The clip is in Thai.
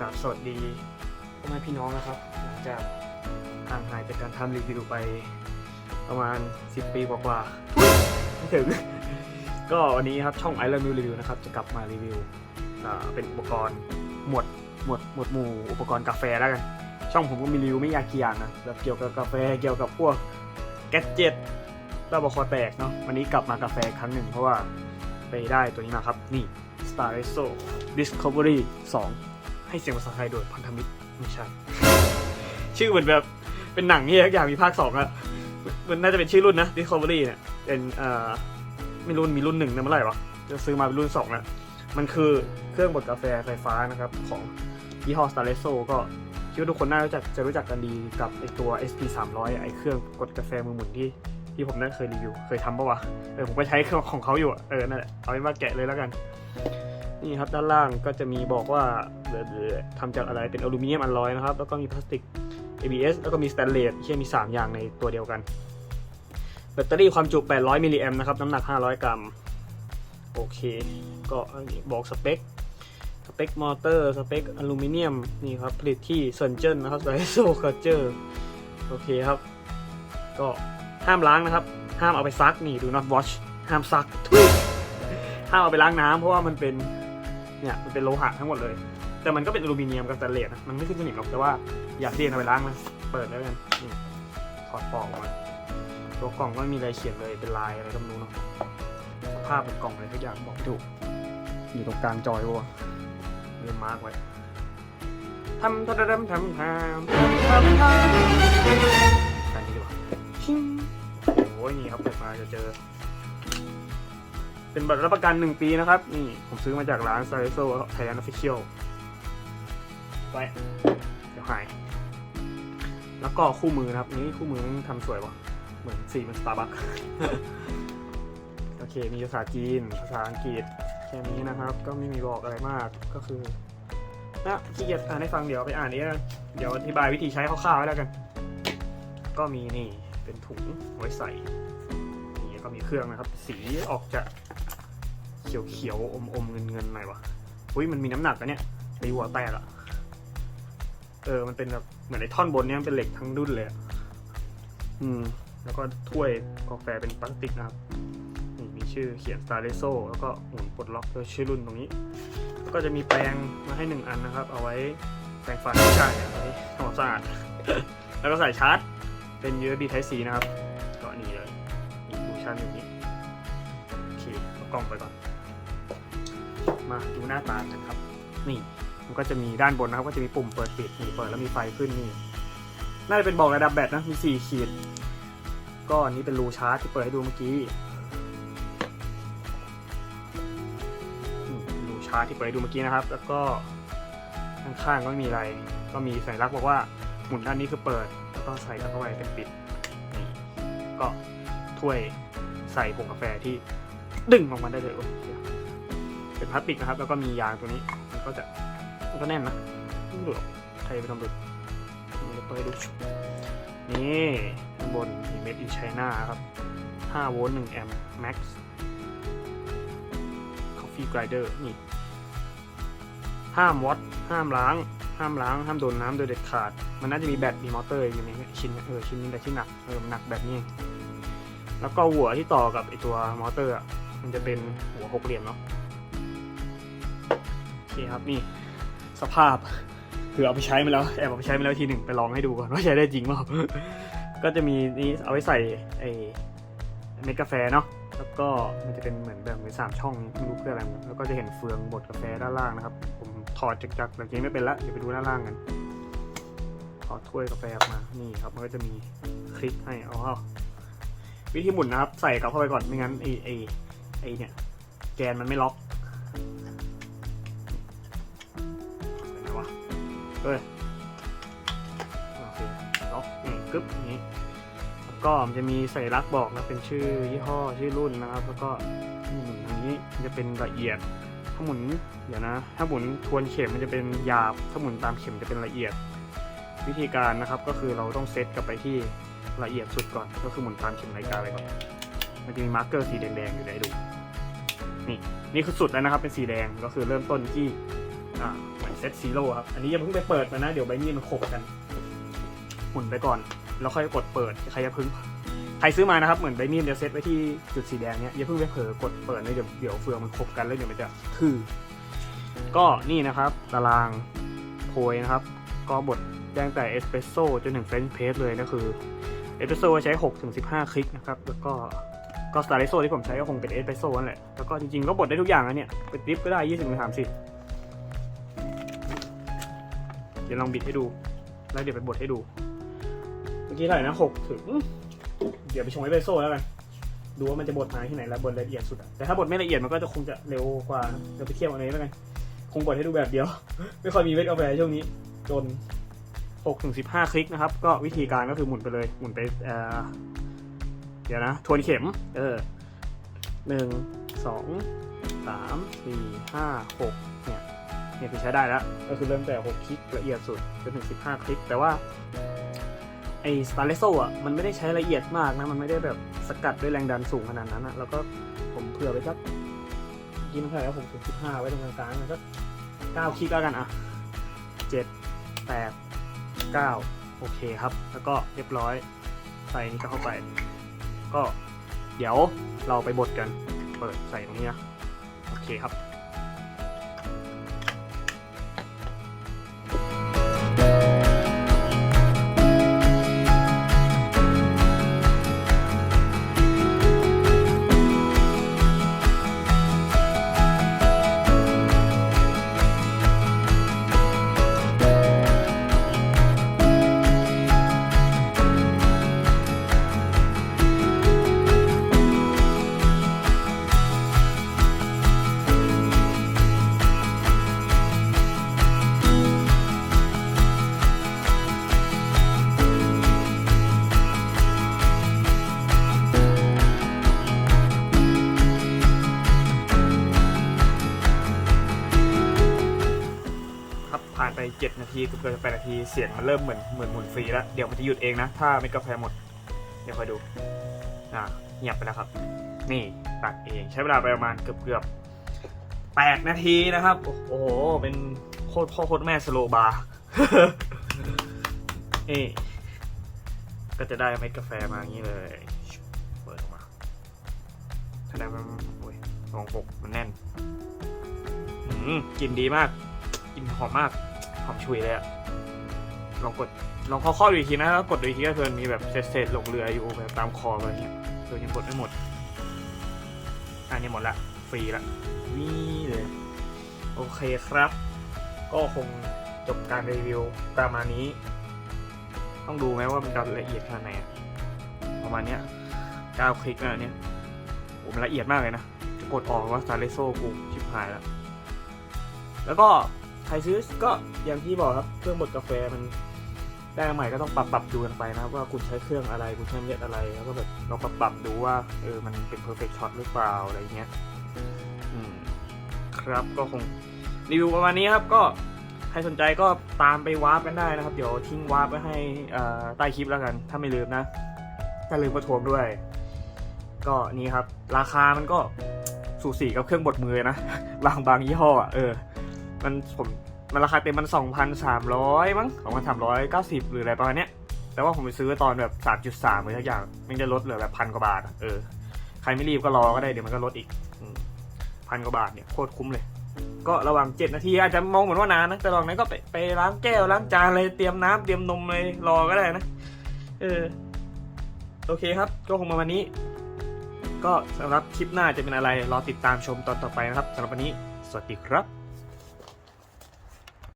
กับสวัสดีพ่อแม่พี่น้องนะครับ หลังจากห่างหายจากการทำรีวิวไปประมาณ 10 ปีกว่าๆไม่ถึง ก็วันนี้ครับช่อง i l o v e New Review นะครับ จะกลับมารีวิวเป็นอุปกรณ์หมวดหมวดหมวดหมู่อุปกรณ์กาแฟแล้วกัน ช่องผมก็มีรีวิวไม่ยากกี่อย่างนะแบบเกี่ยวกับกาแฟเกี่ยวกับพวกแกดเจ็ตแล้วบอคอแตกเนาะวันนี้กลับมากาแฟครั้งหนึ่งเพราะว่าไปได้ตัวนี้มาครับ นี่ Star e s o Discovery 2 ให้เสียงภาษาไทยโดยพันธมิตรไม่ใช่ ชื่อเหมือนแบบเป็นหนังที่อยากมีภาคสองอะมันน่าจะเป็นชื่อรุ่นนะ Discovery เนี่ยเป็นเอ่อไม่รุ่นมีรุ่นหนึ่งนะเมื่อไหร่วะจะซื้อมาเป็นรุ่นสองแล้วมันคือเครื่องบดกาแฟไฟฟ้านะครับของยี่ห้อ Star r e s o ก็คิดว่าทุกคนน่ารู้จักจะรู้จักกันดีกับไอตัว SP 300ไอเครื่องกดกาแฟมือหมุนที่ที่ผมได้เคยรีวิว เคยทำปะวะ เออผมก็ใช้เครื่องของเขาอยู่อะเออนั่นแหละเอาเป็นว่าแกะเลยแล้วกัน นี่ครับด้านล่างก็จะมีบอกว่า ทำจากอะไรเป็นอลูมิเนียมอลลอยนะครับ แล้วก็มีพลาสติก ABS แล้วก็มีสแตนเลสที่มี 3 อย่างในตัวเดียวกัน แบตเตอรี่ความจุ 800 มิลลิแอมนะครับ น้ำหนัก 500 กรัม โอเค ก็บอกสเปค สเปคมอเตอร์ สเปคอลูมิเนียม นี่ครับ ผลิตที่เซนเจิ้นนะครับไซโซคาเจอร์โอเคครับ ก็ห้ามล้างนะครับ ห้ามเอาไปซัก นี่ดู not watch ห้ามซักทุยห้ามเอาไปล้างน้ำเพราะว่ามันเป็นเนี่ยมันเป็นโลหะทั้งหมดเลย แต่มันก็เป็นอลูมิเนียมกับสแตนเลสนะมันไม่ขึ้นสนิมหรอกแต่ว่าอยากเรียนเอาไปล้างนะเปิดแล้วกันนี่ถอดปลอกออกมาตัวกล่องก็ไม่มีอะไรเขียนเลยเป็นลายอะไรก็ไม่รู้เนาะสภาพเป็นกล่องอะไรทุกอย่างบอกถูกอยู่ตรงกลางจอยวะเรียนมาร์กไว้ทำทำทำทำทำทำทำทำการนี้ดีกว่าชิงโอ้ยนี่ครับเปิดมาจะเจอ เป็นบัตรรับประกัน1ปีนะครับ นี่ผมซื้อมาจากร้าน s a r i s o Thailand Official ไปเดี๋ยวหาย แล้วก็คู่มือนะครับ นี่คู่มือทำสวยวะเหมือนสีมันสตาร์บัคโอเค มีภาษาจีน ภาษาอังกฤษแค่นี้นะครับ ก็ไม่มีบอกอะไรมากก็คือนะขี้เกียจอ่านให้ฟังเดี๋ยวไปอ่านเองเดี๋ยวอธิบายวิธีใช้คร่าวๆไว้แล้วกัน ก็มีนี่เป็นถุงไว้ใส่นี่ก็มีเครื่องนะครับ สีออกจะเขียวๆอมอมเงินๆหน่อยวะอุ้ยมันมีน้ำหนักอะเนี่ยตีหัวแตกอะ เออมันเป็นแบบเหมือนไอ้ท่อนบนเนี้ยมันเป็นเหล็กทั้งดุ้นเลยอะอืม แล้วก็ถ้วยกาแฟเป็นพลาสติกนะครับนี่มีชื่อเขียน Star r e s o แล้วก็หมุนปลดล็อกโดยชื่อรุ่นตรงนี้ แล้วก็จะมีแปรงมาให้หนึ่งอันนะครับ เอาไว้แปรงฟันไม่ใช่เอาไว้ทำความสะอาด แล้วก็ใส่ชาร์จ เป็น USB Type C นะครับ ก็นี่เลยมีฟูงชันอยู่นี่โอเคเอากล้องไปก่อน มาดูหน้าตากันครับ นี่ มันก็จะมีด้านบนนะครับ ก็จะมีปุ่มเปิดปิดนี่เปิดแล้วมีไฟขึ้นนี่ น่าจะเป็นบอกระดับแบตนะ มีสี่ขีด ก็อันนี้เป็นรูชาร์จที่เปิดให้ดูเมื่อกี้นี่ดูชาร์ตที่เปิดให้ดูเมื่อกี้นะครับ แล้วก็ข้างๆก็ไม่มีอะไรก็มีสัญลักษณ์บอกว่าหมุนด้านนี้คือเปิด แล้วก็ใส่เข้าไปเป็นปิดนี่ก็ถ้วยใส่ผงกาแฟที่ดึงออกมาได้เลยเดี๋ยวเป็นพลาสติกนะครับ แล้วก็มียางตัวนี้มันก็จะ มันก็แน่นนะไม่หลุดหรอกใครไปทำหลุดมันจะเปิดให้ดูชุบนี่ข้างบนมีเม็ดอินไชน่าครับ5โวลต์1แอมป์ max coffee grinder นี่ห้ามวัดห้ามล้าง ห้ามล้าง ห้ามโดนน้ำโดยเด็ดขาด มันน่าจะมีแบตมีมอเตอร์อยู่ในชิ้นเออชิ้นนี้แต่ที่หนักเออหนักแบบนี้ แล้วก็หัวที่ต่อกับไอตัวมอเตอร์อะมันจะเป็นหัวหกเหลี่ยมเนาะโอเคครับนี่ สภาพคือเอาไปใช้มาแล้วแอบเอาไปใช้มาแล้วทีหนึ่งไปลองให้ดูก่อนว่าใช้ได้จริงเปล่าก็จะมีนี่เอาไว้ใส่ไอเม็ดกาแฟเนาะแล้วก็มันจะเป็นเหมือนแบบเป็นสามช่องไม่รู้เพื่ออะไรแล้วก็จะเห็นเฟืองบดกาแฟด้านล่างนะครับ ผมถอดจากจากแบบนี้ไม่เป็นละเดี๋ยวไปดูด้านล่างกันถอดถ้วยกาแฟออกมานี่ครับมันก็จะมีคลิกให้เอาเข้าวิธีหมุนนะครับ ใส่กลับเข้าไปก่อนไม่งั้นไอไอไอเนี่ย แกนมันไม่ล็อก เฮ้ยโอเคล็อกนี่กึ๊บอย่างนี้แล้วก็มันจะมีสัญลักษณ์บอกนะเป็นชื่อยี่ห้อชื่อรุ่นนะครับ แล้วก็หมุนทางนี้จะเป็นละเอียด ถ้าหมุนเดี๋ยวนะ ถ้าหมุนทวนเข็มมันจะเป็นหยาบ ถ้าหมุนตามเข็มจะเป็นละเอียด วิธีการนะครับก็คือเราต้องเซตกลับไปที่ละเอียดสุดก่อน ก็คือหมุนตามเข็มนาฬิกาไปก่อนมันจะมีมาร์กเกอร์สีแดงๆอยู่ไหนดูนี่นี่คือสุดแล้วนะครับเป็นสีแดงก็คือเริ่มต้นที่อ่า เซตซีโร่ครับ อันนี้อย่าเพิ่งไปเปิดมันนะ เดี๋ยวใบมีดมันขบกัน หมุนไปก่อน แล้วค่อยกดเปิด ใครจะพึ่ง ใครซื้อมานะครับ เหมือนใบมีดจะเซตไว้ที่จุดสีแดงเนี้ยอย่าเพิ่งไปเผลอกดเปิดเลยเดี๋ยวเดี๋ยวเฟืองมันขบกันแล้วเดี๋ยวมันจะคือก็นี่นะครับตารางโพยนะครับ ก็บดแจ้งแต่เอสเปรสโซ่จนถึงเฟรนช์เพสเลยก็คือเอสเปรสโซ่ใช้6ถึง15 คลิกนะครับ แล้วก็ก็สตาร์เรโซ่ที่ผมใช้ก็คงเป็นเอสเปรสโซ่นั่นแหละ แล้วก็จริงๆก็บดได้ทุกอย่างนะเนี่ยเป็นดริฟก็ได้ 20 ดี๋ยวลองบิดให้ดู แล้วเดี๋ยวไปบดให้ดู เมื่อกี้เท่าไหร่นะ6ถึง เดี๋ยวไปชงเอสเปรสโซ่แล้วกันดูว่ามันจะบดมาที่ไหนแล้วบดละเอียดสุดอะแต่ถ้าบดไม่ละเอียดมันก็จะคงจะเร็วกว่านะเดี๋ยวไปเทียบกันเลยแล้วกันคงบดให้ดูแบบเดียว ไม่ค่อยมีเวทกาแฟช่วงนี้ จน6ถึง15คลิกนะครับ ก็วิธีการก็คือหมุนไปเลย หมุนไปเอ่อเดี๋ยวนะทวนเข็ม เออหนึ่งสองสามสี่ห้าหก เนี่ยคือใช้ได้แล้วก็คือเริ่มแต่ 6 คลิกละเอียดสุดจนถึง 15 คลิก แต่ว่าไอสตาร์เลโซอะมันไม่ได้ใช้ละเอียดมากนะ มันไม่ได้แบบสกัดด้วยแรงดันสูงขนาดนั้นอะแล้วก็ผมเผื่อไปสักกินเท่าไหร่แล้วหกถึงสิบห้าไว้ตรงกลางๆมันก็เก้าคลิกแล้วกันอะเจ็ดแปดเก้าโอเคครับ แล้วก็เรียบร้อยใส่นี้ก็เข้าไป ก็เดี๋ยวเราไปบดกัน เปิดใส่ตรงนี้นะ โอเคครับ ผ่านไป 7 นาทีเกือบเกือบ8นาทีเสียงมันเริ่มเหมือนเหมือนหมุนฟรีแล้ว เดี๋ยวมันจะหยุดเองนะ ถ้าเม็ดกาแฟหมด เดี๋ยวคอยดูอ่าเงียบไปแล้วครับ นี่ตัดเองใช้เวลาไปประมาณเกือบเกือบ8นาทีนะครับ โอ้โห เป็นโคตรพ่อโคตรแม่สโลบาร์นี่ก็จะได้เม็ดกาแฟมาอย่างนี้เลย เปิดออกมาถ้าได้มันโอ้ยลองปกมันแน่น อืมกลิ่นดีมากกลิ่นหอมมาก หอมฉุยเลยอะลองกดลองข้อๆดูอีกทีนะแล้วกดดูอีกทีก็คือมีแบบเศษๆหลงเรืออยู่แบบตามคออะไรเงี้ยเออยังกดไม่หมด อันนี้หมดละฟรีละนี่เลยโอเคครับ ก็คงจบการรีวิวประมาณนี้ ต้องดูไหมว่ามันจะละเอียดขนาดไหนอะประมาณเนี้ย9คลิกนะเนี่ยโอ้มันละเอียดมากเลยนะจะกดออกว่าซาเลโซกูชิบหายแล้วแล้วก็ ใครซื้อก็อย่างที่บอกครับเครื่องบดกาแฟมันได้ใหม่ก็ต้องปรับปรับดูกันไปนะครับว่าคุณใช้เครื่องอะไรคุณใช้เม็ดอะไรแล้วก็แบบลองปรับปรับดูว่าเออมันเป็น perfect shot หรือเปล่าอะไรเงี้ยอืมครับก็คงรีวิวประมาณนี้ครับก็ใครสนใจก็ตามไปวาร์ปกันได้นะครับ เดี๋ยวทิ้งวาร์ปไว้ให้ใต้คลิปแล้วกัน ถ้าไม่ลืมนะ ถ้าลืมก็ทวงด้วย ก็นี่ครับ ราคามันก็สูสีกับเครื่องบดมือนะ บางบางยี่ห้อเออ มันผมมันราคาเต็มมันสองพันสามร้อยมั้งสองพันสามร้อยเก้าสิบหรืออะไรประมาณเนี้ย แต่ว่าผมไปซื้อตอนแบบสามจุดสามเลยทุกอย่าง มันจะลดเหลือแบบพันกว่าบาท เออ ใครไม่รีบก็รอก็ได้เดี๋ยวมันก็ลดอีกพันกว่าบาทเนี่ยโคตรคุ้มเลย ก็ระหว่างเจ็ดนาทีอาจจะมองเหมือนว่านานนะ แต่ลองนั้นก็ไปไปล้างแก้วล้างจานเลยเตรียมน้ำเตรียมนมเลยรอก็ได้นะ เออ โอเคครับ ก็คงมาวันนี้ ก็สำหรับคลิปหน้าจะเป็นอะไรรอติดตามชมตอนต่อไปนะครับสำหรับวันนี้ สวัสดีครับ